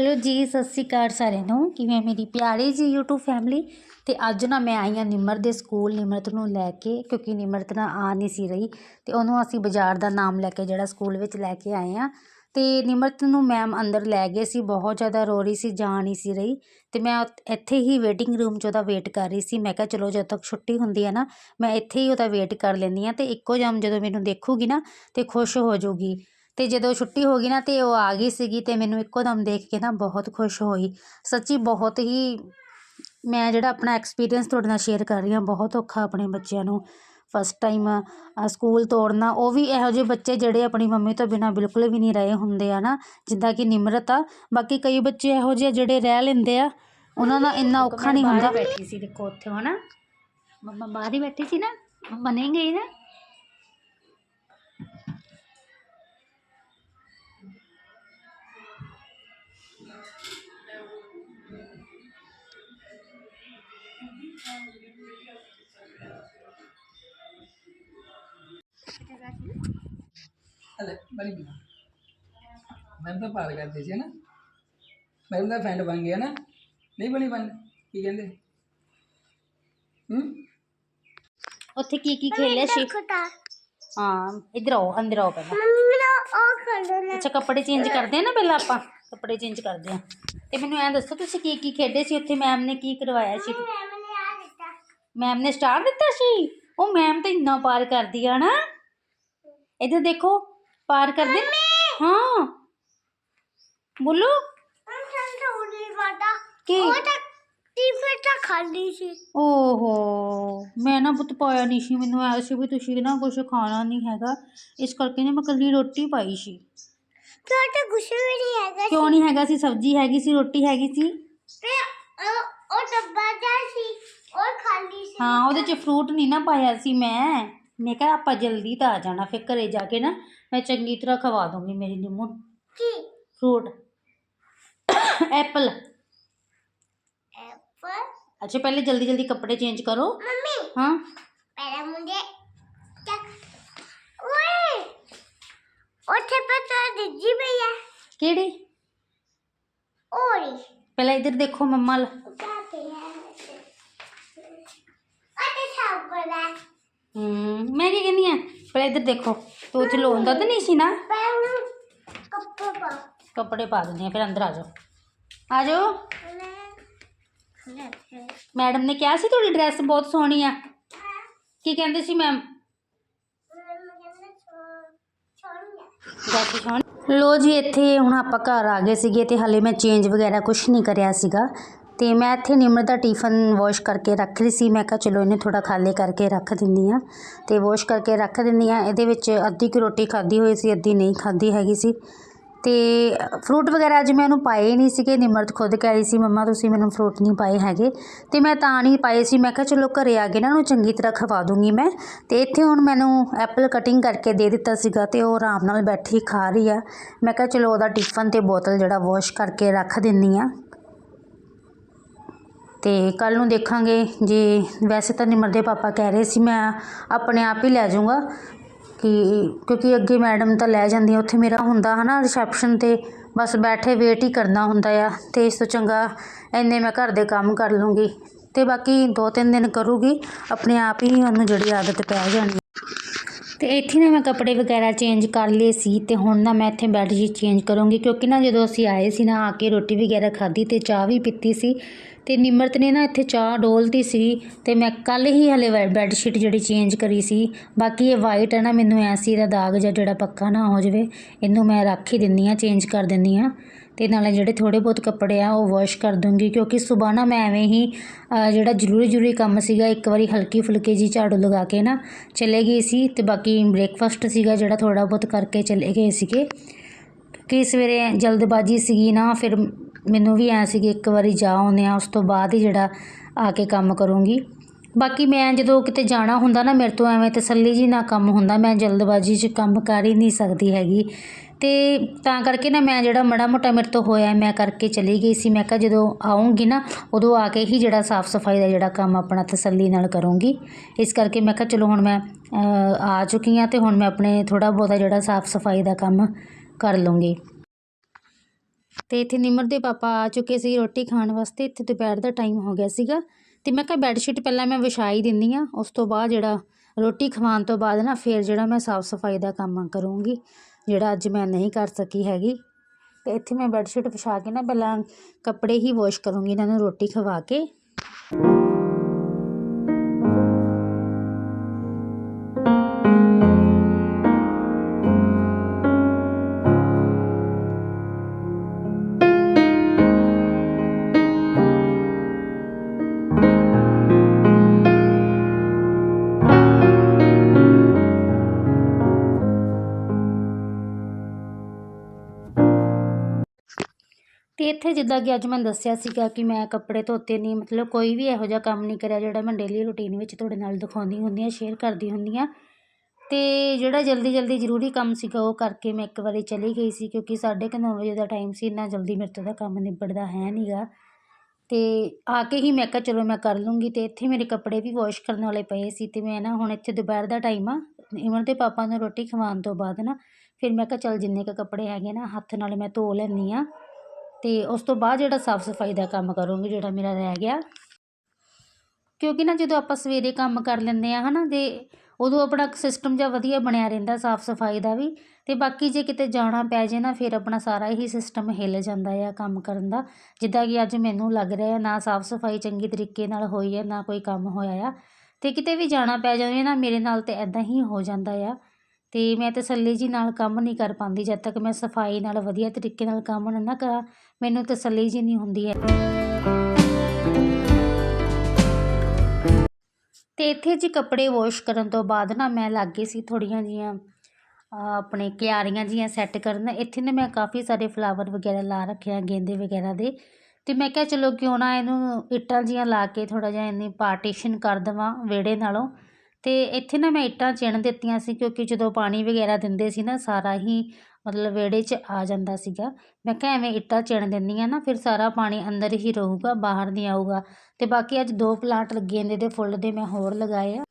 Hello ਜੀ, ਸਤਿ ਸ਼੍ਰੀ ਅਕਾਲ ਸਾਰਿਆਂ ਨੂੰ। ਕਿਵੇਂ ਮੇਰੀ ਪਿਆਰੀ ਜੀ YouTube ਫੈਮਿਲੀ ਤੇ ਅੱਜ ਨਾ ਮੈਂ ਆਈ ਹਾਂ ਨਿਮਰ ਦੇ ਸਕੂਲ, ਨਿਮਰਤ ਨੂੰ ਲੈ ਕੇ, ਕਿਉਂਕਿ ਨਿਮਰਤ ਨਾ ਆ ਨਹੀਂ ਸੀ ਰਹੀ। ਤੇ ਉਹਨੂੰ ਅਸੀਂ ਬਾਜ਼ਾਰ ਦਾ ਨਾਮ ਲੈ ਕੇ, ਜਿਹੜਾ ਸਕੂਲ ਵਿੱਚ ਲੈ ਕੇ ਆਏ ਹਾਂ। ਤੇ ਨਿਮਰਤ ਨੂੰ ਮੈਮ ਅੰਦਰ ਲੈ ਗਏ ਸੀ, ਬਹੁਤ ਜ਼ਿਆਦਾ ਰੋ ਰਹੀ ਸੀ, ਜਾ ਨਹੀਂ ਸੀ ਰਹੀ। ਤੇ ਮੈਂ ਇੱਥੇ ਹੀ ਵੇਟਿੰਗ ਰੂਮ 'ਚ ਉਹਦਾ ਵੇਟ ਕਰ ਰਹੀ ਸੀ। ਮੈਂ ਕਿਹਾ, ਚਲੋ, ਜਦ ਤੱਕ ਛੁੱਟੀ ਹੁੰਦੀ ਹੈ ਨਾ, ਮੈਂ ਇੱਥੇ ਹੀ ਉਹਦਾ ਵੇਟ ਕਰ ਲੈਂਦੀ ਹਾਂ। ਤੇ ਇੱਕੋ ਜਮ ਜਦੋਂ ਮੈਨੂੰ ਦੇਖੂਗੀ ਨਾ, ਤੇ ਖੁਸ਼ ਹੋ ਜਾਊਗੀ। ਤੇ ਜਦੋਂ ਛੁੱਟੀ ਹੋ ਗਈ ਨਾ ਤੇ ਉਹ ਆ ਗਈ ਸੀਗੀ ਤੇ ਮੈਨੂੰ ਇੱਕੋ ਦਮ ਦੇਖ ਕੇ ਨਾ ਬਹੁਤ ਖੁਸ਼ ਹੋਈ। ਸੱਚੀ ਬਹੁਤ ਹੀ ਮੈਂ ਜਿਹੜਾ ਆਪਣਾ ਐਕਸਪੀਰੀਅੰਸ ਤੁਹਾਡੇ ਨਾਲ ਸ਼ੇਅਰ ਕਰ ਰਹੀ ਹਾਂ, ਬਹੁਤ ਔਖਾ ਆਪਣੇ ਬੱਚਿਆਂ ਨੂੰ। ਫਸਟ ਟਾਈਮ ਸਕੂਲ ਤੋੜਨਾ, ਉਹ ਵੀ ਇਹੋ ਜਿਹੇ ਬੱਚੇ ਜਿਹੜੇ ਆਪਣੀ ਮੰਮੀ ਤੋਂ ਬਿਨਾਂ ਬਿਲਕੁਲ ਵੀ ਨਹੀਂ ਰਹੇ ਹੁੰਦੇ ਆ ਨਾ, ਜਿੱਦਾਂ ਕਿ ਨਿਮਰਤ ਆ। ਬਾਕੀ ਕਈ ਬੱਚੇ ਇਹੋ ਜਿਹੇ ਜਿਹੜੇ ਰਹਿ ਲੈਂਦੇ ਆ, ਉਹਨਾਂ ਦਾ ਇੰਨਾ ਔਖਾ ਨਹੀਂ ਹੁੰਦਾ। ਬੈਠੀ ਸੀ, ਦੇਖੋ ਉੱਥੇ, ਹਨਾ? ਮੰਮਾ ਬਾਹਰ ਹੀ ਬੈਠੀ ਸੀ ਨਾ? ਮੰਮਾ ਨਹੀਂ ਗਈ ਨਾ? ਹਲੇ ਬਣੀ ਬਣਾ ਮੈਂ ਤਾਂ ਪਾਰ ਕਰਦੇ ਸੀ ਨਾ ਮੈਂ ਤਾਂ ਫੈਂਡ ਬਣ ਗਿਆ ਨਾ ਨਹੀਂ ਬਣੀ ਬਣ ਕੀ ਕਹਿੰਦੇ ਹੂੰ ਉੱਥੇ ਕੀ ਕੀ ਖੇਲਿਆ ਸੀ ਹਾਂ ਇਧਰ ਆਓ ਅੰਦਰ ਆਓ ਪਹਿਲਾਂ ਅੱਛਾ ਕੱਪੜੇ ਚੇਂਜ ਕਰਦੇ ਆ ਨਾ ਪਹਿਲਾਂ ਆਪਾਂ ਕੱਪੜੇ ਚੇਂਜ ਕਰਦੇ ਆ ਤੇ ਮੈਨੂੰ ਐਂ ਦੱਸੋ ਤੁਸੀਂ ਕੀ ਕੀ ਖੇਡੇ ਸੀ ਉੱਥੇ ਮੈਮ ਨੇ ਕੀ ਕਰਵਾਇਆ ਸੀ ਮੈਮ ਨੇ ਸਟਾਰ ਦਿੱਤਾ ਸੀ ਉਹ ਮੈਮ ਤਾਂ ਇੰਨਾ ਪਾਰ ਕਰਦੀ ਆ ਨਾ ਇਧਰ ਦੇਖੋ ਪਾਰ ਕਰਦੇ? ਹਾਂ। ਬੋਲੋ। ਕੀ? ਖਾਲੀ ਸੀ। ਓਹੋ। ਮੈਂ ਨਾ ਪੁੱਤ ਪਾਇਆ ਨਹੀਂ ਸੀ। ਮੈਨੂੰ ਐ ਸੀ ਵੀ ਤੁਸੀਂ ਨਾ ਕੁਝ ਖਾਣਾ ਨਹੀਂ ਹੈਗਾ। ਇਸ ਕਰਕੇ ਨਾ ਮੈਂ ਕੱਲੀ ਰੋਟੀ ਪਾਈ ਸੀ। ਕਿਉਂ? ਤਾਂ ਗੁੱਸੇ ਵੀ ਨਹੀਂ ਹੈਗਾ ਕਿਉਂ ਨਹੀਂ ਹੈਗਾ ਸੀ? ਸਬਜ਼ੀ ਹੈਗੀ ਸੀ? ਰੋਟੀ ਹੈਗੀ ਸੀ? ਤੇ ਉਹ ਉਹ ਡੱਬਾ ਜਾ ਸੀ। ਉਹ ਖਾਲੀ ਸੀ। ਹਾਂ ਉਹਦੇ 'ਚ ਫਰੂਟ ਨਹੀਂ ਨਾ ਪਾਇਆ ਸੀ ਮੈਂ। ਮੈਂ ਕਿਹਾ ਆਪਾਂ ਜਲਦੀ ਤਾਂ ਆ ਜਾਣਾ ਫਿਰ ਘਰੇ ਜਾ ਕੇ ਨਾ ਮੈਂ ਚੰਗੀ ਤਰ੍ਹਾਂ ਖਵਾ ਦੂੰਗੀ ਮੇਰੀ ਨਿੰਮੂ ਨੂੰ ਕੀ ਫਰੂਟ ਐਪਲ ਐਪਲ ਅੱਛਾ ਪਹਿਲੇ ਜਲਦੀ ਜਲਦੀ ਕੱਪੜੇ ਚੇਂਜ ਕਰੋ ਮੰਮੀ ਹਾਂ ਪਹਿਲਾਂ ਮੁੰਡੇ ਚੱਕ ਓਏ ਉੱਥੇ ਪਤਾ ਦਿੱਜੀ ਭਈਆ ਕਿਹੜੀ ਓਰੀ ਪਹਿਲਾਂ ਇੱਧਰ ਦੇਖੋ ਮੰਮਾ ਲ ਕਾਤੇ ਹੈ ਅਤੇ ਸਾਬਣਾ ਹੂੰ ਮੈਂ ਕੀ ਕਹਿੰਦੀ ਆ ਪਹਿਲਾਂ ਇੱਧਰ ਦੇਖੋ ਤੂੰ ਉੱਥੇ ਲੋਂਦਾ ਤਾਂ ਨਹੀਂ ਸੀ ਨਾ ਪਹਿਲਾਂ ਕੱਪੜਾ ਪਾ ਕੱਪੜੇ ਪਾ ਦਿੰਦੀ ਆ ਫਿਰ ਅੰਦਰ ਆ ਜਾਓ ਆ ਜਾਓ ਲੈ ਮੈਡਮ ਨੇ ਕਿਹਾ ਸੀ ਤੁਹਾਡੀ ਡਰੈਸ ਬਹੁਤ ਸੋਹਣੀ ਆ ਕੀ ਕਹਿੰਦੇ ਸੀ ਮੈਮ ਡਰੈਸ ਸੋਹਣੀ ਲੋ ਜੀ ਇੱਥੇ ਹੁਣ ਆਪਾਂ ਘਰ ਆ ਗਏ ਸੀਗੇ ਤੇ ਹਲੇ ਮੈਂ ਚੇਂਜ ਵਗੈਰਾ ਕੁਝ ਨਹੀਂ ਕਰਿਆ ਸੀਗਾ ਅਤੇ ਮੈਂ ਇੱਥੇ ਨਿਮਰ ਦਾ ਟਿਫਨ ਵਾਸ਼ ਕਰਕੇ ਰੱਖ ਰਹੀ ਸੀ। ਮੈਂ ਕਿਹਾ, ਚਲੋ ਇਹਨੇ ਥੋੜ੍ਹਾ ਖਾਲੀ ਕਰਕੇ ਰੱਖ ਦਿੰਦੀ ਹਾਂ ਅਤੇ ਵਾਸ਼ ਕਰਕੇ ਰੱਖ ਦਿੰਦੀ ਹਾਂ। ਇਹਦੇ ਵਿੱਚ ਅੱਧੀ ਕੁ ਰੋਟੀ ਖਾਧੀ ਹੋਈ ਸੀ, ਅੱਧੀ ਨਹੀਂ ਖਾਧੀ ਹੈਗੀ ਸੀ। ਅਤੇ ਫਰੂਟ ਵਗੈਰਾ ਅੱਜ ਮੈਂ ਉਹਨੂੰ ਪਾਏ ਨਹੀਂ ਸੀਗੇ। ਨਿਮਰਤ ਖੁਦ ਕਹਿ ਰਹੀ ਸੀ, ਮੰਮਾ, ਤੁਸੀਂ ਮੈਨੂੰ ਫਰੂਟ ਨਹੀਂ ਪਾਏ ਹੈਗੇ। ਅਤੇ ਮੈਂ ਤਾਂ ਨਹੀਂ ਪਾਏ ਸੀ। ਮੈਂ ਕਿਹਾ, ਚਲੋ ਘਰੇ ਆ ਕੇ ਨਾ ਉਹਨੂੰ ਚੰਗੀ ਤਰ੍ਹਾਂ ਖਵਾ ਦੂੰਗੀ ਮੈਂ। ਅਤੇ ਇੱਥੇ ਹੁਣ ਮੈਨੂੰ ਐਪਲ ਕਟਿੰਗ ਕਰਕੇ ਦੇ ਦਿੱਤਾ ਸੀਗਾ ਅਤੇ ਉਹ ਆਰਾਮ ਨਾਲ ਬੈਠੀ ਖਾ ਰਹੀ ਆ। ਮੈਂ ਕਿਹਾ, ਚਲੋ ਉਹਦਾ ਟਿਫਨ ਅਤੇ ਬੋਤਲ ਜਿਹੜਾ ਵਾਸ਼ ਕਰਕੇ ਰੱਖ ਦਿੰਦੀ ਆ ਅਤੇ ਕੱਲ੍ਹ ਨੂੰ ਦੇਖਾਂਗੇ। ਜੇ ਵੈਸੇ ਤਾਂ ਨਿਮਰ ਦੇ ਪਾਪਾ ਕਹਿ ਰਹੇ ਸੀ, ਮੈਂ ਆਪਣੇ ਆਪ ਹੀ ਲੈ ਜਾਊਂਗਾ ਕਿ ਕਿਉਂਕਿ ਅੱਗੇ ਮੈਡਮ ਤਾਂ ਲੈ ਜਾਂਦੀ ਆ ਉੱਥੇ ਮੇਰਾ ਹੁੰਦਾ ਹੈ ਨਾ ਰਿਸੈਪਸ਼ਨ ਤੇ, ਬਸ ਬੈਠੇ ਵੇਟ ਹੀ ਕਰਨਾ ਹੁੰਦਾ ਆ ਅਤੇ ਇਸ ਤੋਂ ਚੰਗਾ ਇੰਨੇ ਮੈਂ ਘਰ ਦੇ ਕੰਮ ਕਰ ਲੂੰਗੀ ਅਤੇ ਬਾਕੀ ਦੋ ਤਿੰਨ ਦਿਨ ਕਰੂਗੀ, ਆਪਣੇ ਆਪ ਹੀ ਉਹਨੂੰ ਜਿਹੜੀ ਆਦਤ ਪੈ ਜਾਣੀ। ਅਤੇ ਇੱਥੇ ਨਾ ਮੈਂ ਕੱਪੜੇ ਵਗੈਰਾ ਚੇਂਜ ਕਰ ਲਏ ਸੀ ਅਤੇ ਹੁਣ ਨਾ ਮੈਂ ਇੱਥੇ ਬੈੱਡ ਸ਼ੀਟ ਚੇਂਜ ਕਰੂੰਗੀ ਕਿਉਂਕਿ ਨਾ ਜਦੋਂ ਅਸੀਂ ਆਏ ਸੀ ਨਾ ਆ ਕੇ ਰੋਟੀ ਵਗੈਰਾ ਖਾਧੀ ਅਤੇ ਚਾਹ ਵੀ ਪੀਤੀ ਸੀ। ਤੇ ਨਿਮਰਤ ਨੇ ਨਾ ਇੱਥੇ ਚਾਹ ਡੋਲਤੀ ਸੀ ਤੇ ਮੈਂ ਕੱਲ ਹੀ ਹਲੇ ਬੈੱਡ ਸ਼ੀਟ ਜਿਹੜੀ ਚੇਂਜ ਕਰੀ ਸੀ। ਬਾਕੀ ਇਹ ਵਾਈਟ ਹੈ ਨਾ, ਮੈਨੂੰ ਐਸੀ ਦਾ ਦਾਗ ਜਾਂ ਜਿਹੜਾ ਪੱਕਾ ਨਾ ਹੋ ਜਾਵੇ, ਇਹਨੂੰ ਮੈਂ ਰੱਖ ਹੀ ਦਿੰਦੀ ਆ ਚੇਂਜ ਕਰ ਦਿੰਦੀ ਆ ਤੇ ਨਾਲੇ ਜਿਹੜੇ ਥੋੜੇ ਬਹੁਤ ਕੱਪੜੇ ਆ, ਉਹ ਵਾਸ਼ ਕਰ ਦੂੰਗੀ, ਕਿਉਂਕਿ ਸਵੇਰ ਨਾ ਮੈਂ ਐਵੇਂ ਹੀ ਜਿਹੜਾ ਜ਼ਰੂਰੀ ਜ਼ਰੂਰੀ ਕੰਮ ਸੀਗਾ, ਇੱਕ ਵਾਰੀ ਹਲਕੀ ਫੁਲਕੀ ਜੀ ਝਾੜੂ ਲਗਾ ਕੇ ਨਾ ਚਲੇ ਗਈ ਸੀ ਤੇ ਬਾਕੀ ਬ੍ਰੇਕਫਾਸਟ ਸੀਗਾ ਜਿਹੜਾ ਥੋੜਾ ਬਹੁਤ ਕਰਕੇ ਚਲੇ ਗਏ ਸੀਗੇ। ਕਿ ਸਵੇਰੇ ਜਲਦਬਾਜੀ ਸੀਗੀ ਨਾ, ਫਿਰ ਮੈਨੂੰ ਵੀ ਐਂ ਸੀ ਕਿ ਇੱਕ ਵਾਰੀ ਜਾ ਆਉਂਦੇ ਹਾਂ, ਉਸ ਤੋਂ ਬਾਅਦ ਹੀ ਜਿਹੜਾ ਆ ਕੇ ਕੰਮ ਕਰੂੰਗੀ। ਬਾਕੀ ਮੈਂ ਜਦੋਂ ਕਿਤੇ ਜਾਣਾ ਹੁੰਦਾ ਨਾ, ਮੇਰੇ ਤੋਂ ਐਵੇਂ ਤਸੱਲੀ ਜੀ ਨਾ ਕੰਮ ਹੁੰਦਾ, ਮੈਂ ਜਲਦਬਾਜੀ 'ਚ ਕੰਮ ਕਰ ਹੀ ਨਹੀਂ ਸਕਦੀ ਹੈਗੀ। ਅਤੇ ਤਾਂ ਕਰਕੇ ਨਾ ਮੈਂ ਜਿਹੜਾ ਮੜਾ ਮੋਟਾ ਮੇਰੇ ਤੋਂ ਹੋਇਆ, ਮੈਂ ਕਰਕੇ ਚਲੀ ਗਈ ਸੀ। ਮੈਂ ਕਿਹਾ ਜਦੋਂ ਆਉਂਗੀ ਨਾ, ਉਦੋਂ ਆ ਕੇ ਹੀ ਜਿਹੜਾ ਸਾਫ਼ ਸਫ਼ਾਈ ਦਾ ਜਿਹੜਾ ਕੰਮ ਆਪਣਾ ਤਸੱਲੀ ਨਾਲ ਕਰੂੰਗੀ। ਇਸ ਕਰਕੇ ਮੈਂ ਕਿਹਾ ਚਲੋ ਹੁਣ ਮੈਂ ਆ ਚੁੱਕੀ ਹਾਂ ਅਤੇ ਹੁਣ ਮੈਂ ਆਪਣੇ ਥੋੜ੍ਹਾ ਬਹੁਤਾ ਜਿਹੜਾ ਸਾਫ਼ ਸਫ਼ਾਈ ਦਾ ਕੰਮ ਕਰ ਲੂੰਗੀ ਤੇ ਇੱਥੇ ਨਿਮਰ ਦੇ ਪਾਪਾ ਆ ਚੁੱਕੇ ਸੀ ਰੋਟੀ ਖਾਣ ਵਾਸਤੇ, ਇੱਥੇ ਦੁਪਹਿਰ ਦਾ ਟਾਈਮ ਹੋ ਗਿਆ ਸੀਗਾ। ਤੇ ਮੈਂ ਕਿਹਾ ਬੈੱਡ ਸ਼ੀਟ ਪਹਿਲਾਂ ਮੈਂ ਵਿਛਾ ਹੀ ਦਿੰਦੀ ਆ ਉਸ ਤੋਂ ਬਾਅਦ ਜਿਹੜਾ ਰੋਟੀ ਖਵਾਉਣ ਤੋਂ ਬਾਅਦ ਨਾ ਫਿਰ ਜਿਹੜਾ ਮੈਂ ਸਾਫ਼ ਸਫ਼ਾਈ ਦਾ ਕੰਮ ਕਰੂੰਗੀ, ਜਿਹੜਾ ਅੱਜ ਮੈਂ ਨਹੀਂ ਕਰ ਸਕੀ ਹੈਗੀ। ਤੇ ਇੱਥੇ ਮੈਂ ਬੈੱਡ ਸ਼ੀਟ ਵਿਛਾ ਕੇ ਨਾ ਪਹਿਲਾਂ ਕੱਪੜੇ ਹੀ ਵਾਸ਼ ਕਰੂੰਗੀ, ਇਹਨਾਂ ਨੂੰ ਰੋਟੀ ਖਵਾ ਕੇ। ਤੇ ਇੱਥੇ ਜਿੱਦਾਂ ਕਿ ਅੱਜ ਮੈਂ ਦੱਸਿਆ ਸੀਗਾ ਕਿ ਮੈਂ ਕੱਪੜੇ ਧੋਤੇ ਨਹੀਂ, ਮਤਲਬ ਕੋਈ ਵੀ ਇਹੋ ਜਿਹਾ ਕੰਮ ਨਹੀਂ ਕਰਿਆ ਜਿਹੜਾ ਮੈਂ ਡੇਲੀ ਰੂਟੀਨ ਵਿੱਚ ਤੁਹਾਡੇ ਨਾਲ ਦਿਖਾਉਂਦੀ ਹੁੰਦੀ ਹਾਂ ਸ਼ੇਅਰ ਕਰਦੀ ਹੁੰਦੀ ਹਾਂ। ਤੇ ਜਿਹੜਾ ਜਲਦੀ ਜਲਦੀ ਜ਼ਰੂਰੀ ਕੰਮ ਸੀਗਾ ਉਹ ਕਰਕੇ ਮੈਂ ਇੱਕ ਵਾਰੀ ਚਲੀ ਗਈ ਸੀ ਕਿਉਂਕਿ ਸਾਢੇ ਕੁ ਨੌ ਵਜੇ ਦਾ ਟਾਈਮ ਸੀ, ਇੰਨਾ ਜਲਦੀ ਮੇਰੇ ਤੋਂ ਦਾ ਕੰਮ ਨਿਬੜਦਾ ਹੈ ਨਹੀਂਗਾ ਤੇ ਆ ਕੇ ਹੀ ਮੈਂ ਕਿਹਾ ਚਲੋ ਮੈਂ ਕਰ ਲੂੰਗੀ ਤੇ ਇੱਥੇ ਮੇਰੇ ਕੱਪੜੇ ਵੀ ਵਾਸ਼ ਕਰਨ ਵਾਲੇ ਪਏ ਸੀ ਤੇ ਮੈਂ ਨਾ ਹੁਣ ਇੱਥੇ ਦੁਪਹਿਰ ਦਾ ਟਾਈਮ ਆ ਇਮਰ ਦੇ ਪਾਪਾ ਨੂੰ ਰੋਟੀ ਖਵਾਉਣ ਤੋਂ ਬਾਅਦ ਨਾ, ਫਿਰ ਮੈਂ ਕਿਹਾ ਚੱਲ ਜਿੰਨੇ ਕੁ ਕੱਪੜੇ ਹੈਗੇ ਨਾ, ਹੱਥ ਨਾਲ ਮੈਂ ਧੋ ਲੈਂਦੀ ਆ ਤੇ ਉਸ ਤੋਂ ਬਾਅਦ ਜਿਹੜਾ ਸਾਫ਼ ਸਫ਼ਾਈ ਦਾ ਕੰਮ ਕਰੂੰਗੀ, ਜਿਹੜਾ ਮੇਰਾ ਰਹਿ ਗਿਆ। ਕਿਉਂਕਿ ਨਾ ਜਦੋਂ ਆਪਾਂ ਸਵੇਰੇ ਕੰਮ ਕਰ ਲੈਂਦੇ ਆ ਹਨਾ, ਤੇ ਉਦੋਂ ਆਪਣਾ ਸਿਸਟਮ ਜਿਹਾ ਵਧੀਆ ਬਣਿਆ ਰਹਿੰਦਾ ਸਾਫ਼ ਸਫ਼ਾਈ ਦਾ ਵੀ। ਤੇ ਬਾਕੀ ਜੇ ਕਿਤੇ ਜਾਣਾ ਪੈ ਜੇ ਨਾ, ਫਿਰ ਆਪਣਾ ਸਾਰਾ ਹੀ ਸਿਸਟਮ ਹਿੱਲ ਜਾਂਦਾ ਆ ਕੰਮ ਕਰਨ ਦਾ। ਜਿੱਦਾਂ ਕਿ ਅੱਜ ਮੈਨੂੰ ਲੱਗ ਰਿਹਾ ਨਾ ਸਾਫ਼ ਸਫ਼ਾਈ ਚੰਗੀ ਤਰੀਕੇ ਨਾਲ ਹੋਈ ਹੈ ਨਾ ਕੋਈ ਕੰਮ ਹੋਇਆ ਆ। ਤੇ ਕਿਤੇ ਵੀ ਜਾਣਾ ਪੈ ਜਾਵੇ ਨਾ, ਮੇਰੇ ਨਾਲ ਤੇ ਐਦਾਂ ਹੀ ਹੋ ਜਾਂਦਾ ਆ। ਅਤੇ ਮੈਂ ਤਸੱਲੀ ਜੀ ਨਾਲ ਕੰਮ ਨਹੀਂ ਕਰ ਪਾਉਂਦੀ ਜਦ ਤੱਕ ਮੈਂ ਸਫ਼ਾਈ ਨਾਲ ਵਧੀਆ ਤਰੀਕੇ ਨਾਲ ਕੰਮ ਨਾ ਕਰਾਂ, ਮੈਨੂੰ ਤਸੱਲੀ ਜੀ ਨਹੀਂ ਹੁੰਦੀ ਹੈ। ਤੇ ਇੱਥੇ ਜੀ ਕੱਪੜੇ ਵਾਸ਼ ਕਰਨ ਤੋਂ ਬਾਅਦ ਨਾ ਮੈਂ ਲੱਗ ਗਈ ਸੀ ਥੋੜੀਆਂ ਜੀਆਂ ਆਪਣੇ ਕਿਆਰੀਆਂ ਜੀਆਂ ਸੈੱਟ ਕਰਨ, ਇੱਥੇ ਨੇ ਮੈਂ ਕਾਫੀ ਸਾਰੇ ਫਲਾਵਰ ਵਗੈਰਾ ਲਾ ਰੱਖਿਆ ਗੇਂਦੇ ਵਗੈਰਾ ਦੇ। ਤੇ ਮੈਂ ਕਿਹਾ ਚਲੋ ਕਿਉਂ ਨਾ ਇਹਨੂੰ ਇੱਟਾਂ ਜੀਆਂ ਲਾ ਕੇ ਥੋੜਾ ਜਿਹਾ ਇਹਨੀ ਪਾਰਟੀਸ਼ਨ ਕਰ ਦੇਵਾਂ ਵਿਹੜੇ ਨਾਲੋਂ। ਅਤੇ ਇੱਥੇ ਨਾ ਮੈਂ ਇੱਟਾਂ ਚਿਣ ਦਿੱਤੀਆਂ ਸੀ ਕਿਉਂਕਿ ਜਦੋਂ ਪਾਣੀ ਵਗੈਰਾ ਦਿੰਦੇ ਸੀ ਨਾ ਸਾਰਾ ਹੀ ਮਤਲਬ ਵਿਹੜੇ 'ਚ ਆ ਜਾਂਦਾ ਸੀਗਾ। ਮੈਂ ਕਿਹਾ ਐਵੇਂ ਇੱਟਾਂ ਚਿਣ ਦਿੰਦੀ ਹਾਂ ਨਾ, ਫਿਰ ਸਾਰਾ ਪਾਣੀ ਅੰਦਰ ਹੀ ਰਹੂਗਾ, ਬਾਹਰ ਨਹੀਂ ਆਊਗਾ। ਅਤੇ ਬਾਕੀ ਅੱਜ ਦੋ ਪਲਾਂਟ ਲੱਗੇ ਨੇ ਦੇ ਫੁੱਲ ਦੇ, ਮੈਂ ਹੋਰ ਲਗਾਏ ਆ।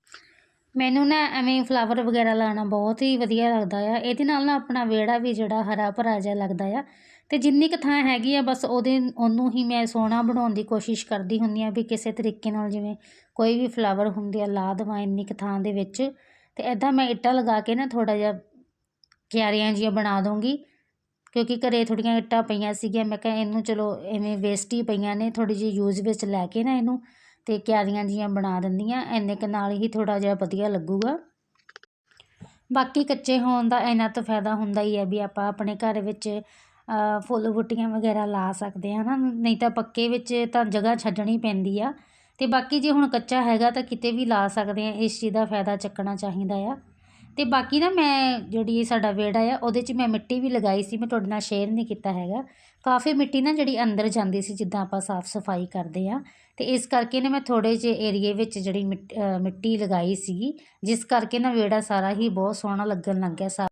ਮੈਨੂੰ ਨਾ ਐਵੇਂ ਫਲਾਵਰ ਵਗੈਰਾ ਲਾਉਣਾ ਬਹੁਤ ਹੀ ਵਧੀਆ ਲੱਗਦਾ ਆ। ਇਹਦੇ ਨਾਲ ਨਾ ਆਪਣਾ ਵਿਹੜਾ ਵੀ ਜਿਹੜਾ ਹਰਾ ਭਰਾ ਜਿਹਾ ਲੱਗਦਾ ਆ। ਅਤੇ ਜਿੰਨੀ ਕੁ ਥਾਂ ਹੈਗੀ ਆ, ਬਸ ਉਹਦੇ ਉਹਨੂੰ ਹੀ ਮੈਂ ਸੋਹਣਾ ਬਣਾਉਣ ਦੀ ਕੋਸ਼ਿਸ਼ ਕਰਦੀ ਹੁੰਦੀ ਆ ਵੀ ਕਿਸੇ ਤਰੀਕੇ ਨਾਲ ਜਿਵੇਂ ਕੋਈ ਵੀ ਫਲਾਵਰ ਹੁੰਦੇ ਆ, ਲਾ ਦੇਵਾਂ ਇੰਨੀ ਕੁ ਥਾਂ ਦੇ ਵਿੱਚ। ਅਤੇ ਇੱਦਾਂ ਮੈਂ ਇੱਟਾਂ ਲਗਾ ਕੇ ਨਾ ਥੋੜ੍ਹਾ ਜਿਹਾ ਕਿਆਰੀਆਂ ਜਿਹੀਆਂ ਬਣਾ ਦੂੰਗੀ ਕਿਉਂਕਿ ਘਰੇ ਥੋੜ੍ਹੀਆਂ ਇੱਟਾਂ ਪਈਆਂ ਸੀਗੀਆਂ, ਮੈਂ ਕਿਹਾ ਇਹਨੂੰ ਚਲੋ ਐਵੇਂ ਵੇਸਟ ਹੀ ਪਈਆਂ ਨੇ, ਥੋੜ੍ਹੀ ਜਿਹੀ ਯੂਜ਼ ਵਿੱਚ ਲੈ ਕੇ ਨਾ ਇਹਨੂੰ। ਅਤੇ ਕਿਆਰੀਆਂ ਜੀਆਂ ਬਣਾ ਦਿੰਦੀਆਂ, ਇੰਨੇ ਕੁ ਨਾਲ ਹੀ ਥੋੜ੍ਹਾ ਜਿਹਾ ਵਧੀਆ ਲੱਗੂਗਾ। ਬਾਕੀ ਕੱਚੇ ਹੋਣ ਦਾ ਇਹਨਾਂ ਤੋਂ ਫਾਇਦਾ ਹੁੰਦਾ ਹੀ ਹੈ ਵੀ ਆਪਾਂ ਆਪਣੇ ਘਰ ਵਿੱਚ ਫੁੱਲ ਬੂਟੀਆਂ ਵਗੈਰਾ ਲਾ ਸਕਦੇ ਹਾਂ ਨਾ, ਨਹੀਂ ਤਾਂ ਪੱਕੇ ਵਿੱਚ ਤਾਂ ਜਗ੍ਹਾ ਛੱਡਣੀ ਪੈਂਦੀ ਆ। ਅਤੇ ਬਾਕੀ ਜੇ ਹੁਣ ਕੱਚਾ ਹੈਗਾ ਤਾਂ ਕਿਤੇ ਵੀ ਲਾ ਸਕਦੇ ਹਾਂ, ਇਸ ਚੀਜ਼ ਦਾ ਫਾਇਦਾ ਚੱਕਣਾ ਚਾਹੀਦਾ ਆ। ਅਤੇ ਬਾਕੀ ਨਾ ਮੈਂ ਜਿਹੜੀ ਸਾਡਾ ਵਿਹੜਾ ਆ, ਉਹਦੇ 'ਚ ਮੈਂ ਮਿੱਟੀ ਵੀ ਲਗਾਈ ਸੀ, ਮੈਂ ਤੁਹਾਡੇ ਨਾਲ ਸ਼ੇਅਰ ਨਹੀਂ ਕੀਤਾ ਹੈਗਾ। ਕਾਫੀ ਮਿੱਟੀ ਨਾ ਜਿਹੜੀ ਅੰਦਰ ਜਾਂਦੀ ਸੀ, ਜਿੱਦਾਂ ਆਪਾਂ ਸਾਫ਼ ਸਫ਼ਾਈ ਕਰਦੇ ਹਾਂ ਅਤੇ ਇਸ ਕਰਕੇ ਨਾ ਮੈਂ ਥੋੜ੍ਹੇ ਜਿਹੇ ਏਰੀਏ ਵਿੱਚ ਜਿਹੜੀ ਮਿੱਟੀ ਲਗਾਈ ਸੀਗੀ, ਜਿਸ ਕਰਕੇ ਨਾ ਵਿਹੜਾ ਸਾਰਾ ਹੀ ਬਹੁਤ ਸੋਹਣਾ ਲੱਗਣ ਲੱਗ ਗਿਆ ਸਾ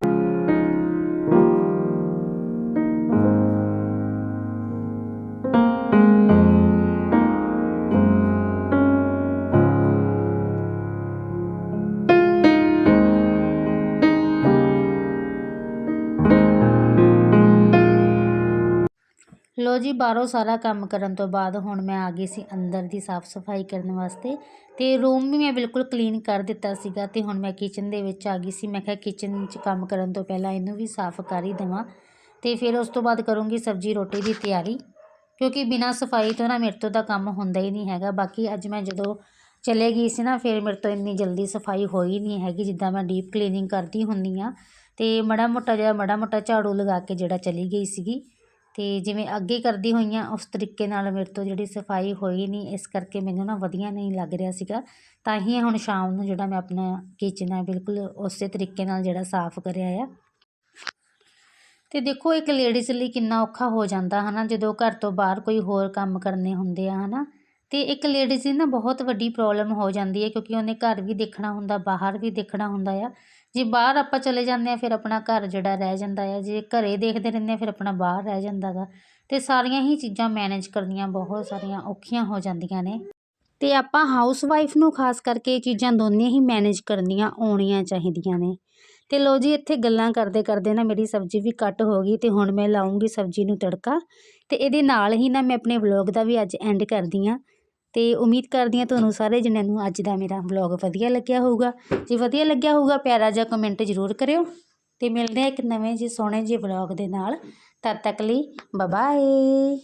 ਲੋ ਜੀ, ਬਾਹਰੋਂ ਸਾਰਾ ਕੰਮ ਕਰਨ ਤੋਂ ਬਾਅਦ ਹੁਣ ਮੈਂ ਆ ਗਈ ਸੀ ਅੰਦਰ ਦੀ ਸਾਫ਼ ਸਫ਼ਾਈ ਕਰਨ ਵਾਸਤੇ ਤੇ ਰੂਮ ਵੀ ਮੈਂ ਬਿਲਕੁਲ ਕਲੀਨ ਕਰ ਦਿੱਤਾ ਸੀਗਾ ਤੇ ਹੁਣ ਮੈਂ ਕਿਚਨ ਦੇ ਵਿੱਚ ਆ ਗਈ ਸੀ। ਮੈਂ ਕਿਹਾ ਕਿਚਨ 'ਚ ਕੰਮ ਕਰਨ ਤੋਂ ਪਹਿਲਾਂ ਇਹਨੂੰ ਵੀ ਸਾਫ਼ ਕਰ ਹੀ ਦੇਵਾਂ ਤੇ ਫਿਰ ਉਸ ਤੋਂ ਬਾਅਦ ਕਰੂੰਗੀ ਸਬਜ਼ੀ ਰੋਟੀ ਦੀ ਤਿਆਰੀ ਕਿਉਂਕਿ ਬਿਨਾਂ ਸਫ਼ਾਈ ਤੋਂ ਨਾ ਮੇਰੇ ਤੋਂ ਤਾਂ ਕੰਮ ਹੁੰਦਾ ਹੀ ਨਹੀਂ ਹੈਗਾ। ਬਾਕੀ ਅੱਜ ਮੈਂ ਜਦੋਂ ਚਲੇ ਗਈ ਸੀ ਨਾ, ਫਿਰ ਮੇਰੇ ਤੋਂ ਇੰਨੀ ਜਲਦੀ ਸਫ਼ਾਈ ਹੋਈ ਨਹੀਂ ਹੈਗੀ ਜਿੱਦਾਂ ਮੈਂ ਡੀਪ ਕਲੀਨਿੰਗ ਕਰਦੀ ਹੁੰਦੀ ਆ ਤੇ ਮੜਾ ਮੋਟਾ ਜਿਹਾ ਮੜਾ ਮੋਟਾ ਝਾੜੂ ਲਗਾ ਕੇ ਜਿਹੜਾ ਚਲੀ ਗਈ ਸੀਗੀ ਅਤੇ ਜਿਵੇਂ ਅੱਗੇ ਕਰਦੀ ਹੋਈ ਹਾਂ ਉਸ ਤਰੀਕੇ ਨਾਲ ਮੇਰੇ ਤੋਂ ਜਿਹੜੀ ਸਫ਼ਾਈ ਹੋਈ ਨਹੀਂ, ਇਸ ਕਰਕੇ ਮੈਨੂੰ ਨਾ ਵਧੀਆ ਨਹੀਂ ਲੱਗ ਰਿਹਾ ਸੀਗਾ। ਤਾਂ ਹੀ ਹੁਣ ਸ਼ਾਮ ਨੂੰ ਜਿਹੜਾ ਮੈਂ ਆਪਣਾ ਕਿਚਨ ਹੈ ਬਿਲਕੁਲ ਉਸੇ ਤਰੀਕੇ ਨਾਲ ਜਿਹੜਾ ਸਾਫ਼ ਕਰਿਆ ਆ। ਤੇ ਦੇਖੋ, ਇੱਕ ਲੇਡੀਜ਼ ਲਈ ਕਿੰਨਾ ਔਖਾ ਹੋ ਜਾਂਦਾ, ਹਨਾ? ਜਦੋਂ ਘਰ ਤੋਂ ਬਾਹਰ ਕੋਈ ਹੋਰ ਕੰਮ ਕਰਨੇ ਹੁੰਦੇ ਆ, ਹਨਾ? ਅਤੇ ਇੱਕ ਲੇਡੀਜ਼ ਦੀ ਨਾ ਬਹੁਤ ਵੱਡੀ ਪ੍ਰੋਬਲਮ ਹੋ ਜਾਂਦੀ ਹੈ ਕਿਉਂਕਿ ਉਹਨੇ ਘਰ ਵੀ ਦੇਖਣਾ ਹੁੰਦਾ, ਬਾਹਰ ਵੀ ਦੇਖਣਾ ਹੁੰਦਾ ਆ। ਜੇ ਬਾਹਰ ਆਪਾਂ ਚਲੇ ਜਾਂਦੇ ਹਾਂ, ਫਿਰ ਆਪਣਾ ਘਰ ਜਿਹੜਾ ਰਹਿ ਜਾਂਦਾ ਆ। ਜੇ ਘਰੇ ਦੇਖਦੇ ਰਹਿੰਦੇ ਹਾਂ, ਫਿਰ ਆਪਣਾ ਬਾਹਰ ਰਹਿ ਜਾਂਦਾ ਗਾ। ਅਤੇ ਸਾਰੀਆਂ ਹੀ ਚੀਜ਼ਾਂ ਮੈਨੇਜ ਕਰਨੀਆਂ ਬਹੁਤ ਸਾਰੀਆਂ ਔਖੀਆਂ ਹੋ ਜਾਂਦੀਆਂ ਨੇ। ਅਤੇ ਆਪਾਂ ਹਾਊਸ ਵਾਈਫ ਨੂੰ ਖਾਸ ਕਰਕੇ ਇਹ ਚੀਜ਼ਾਂ ਦੋਨੇ ਹੀ ਮੈਨੇਜ ਕਰਨੀਆਂ ਆਉਣੀਆਂ ਚਾਹੀਦੀਆਂ ਨੇ। ਤੇ ਲੋ ਜੀ, ਇੱਥੇ ਗੱਲਾਂ ਕਰਦੇ ਕਰਦੇ ਨਾ ਮੇਰੀ ਸਬਜ਼ੀ ਵੀ ਕੱਟ ਹੋ ਗਈ ਤੇ ਹੁਣ ਮੈਂ ਲਾਉਂਗੀ ਸਬਜ਼ੀ ਨੂੰ ਤੜਕਾ। ਤੇ ਇਹਦੇ ਨਾਲ ਹੀ ਨਾ ਮੈਂ ਆਪਣੇ ਵਲੌਗ ਦਾ ਵੀ ਅੱਜ ਐਂਡ ਕਰਦੀ ਹਾਂ। ਅਤੇ ਉਮੀਦ ਕਰਦੀ ਹਾਂ ਤੁਹਾਨੂੰ ਸਾਰੇ ਜਣਿਆਂ ਨੂੰ ਅੱਜ ਦਾ ਮੇਰਾ ਵਲੋਗ ਵਧੀਆ ਲੱਗਿਆ ਹੋਊਗਾ। ਜੇ ਵਧੀਆ ਲੱਗਿਆ ਹੋਊਗਾ, ਪਿਆਰਾ ਜਿਹਾ ਕਮੈਂਟ ਜ਼ਰੂਰ ਕਰਿਓ। ਅਤੇ ਮਿਲਦੇ ਆ ਇੱਕ ਨਵੇਂ ਜਿਹੇ ਸੋਹਣੇ ਜਿਹੇ ਵਲੋਗ ਦੇ ਨਾਲ। ਤਦ ਤੱਕ ਲਈ ਬਾਏ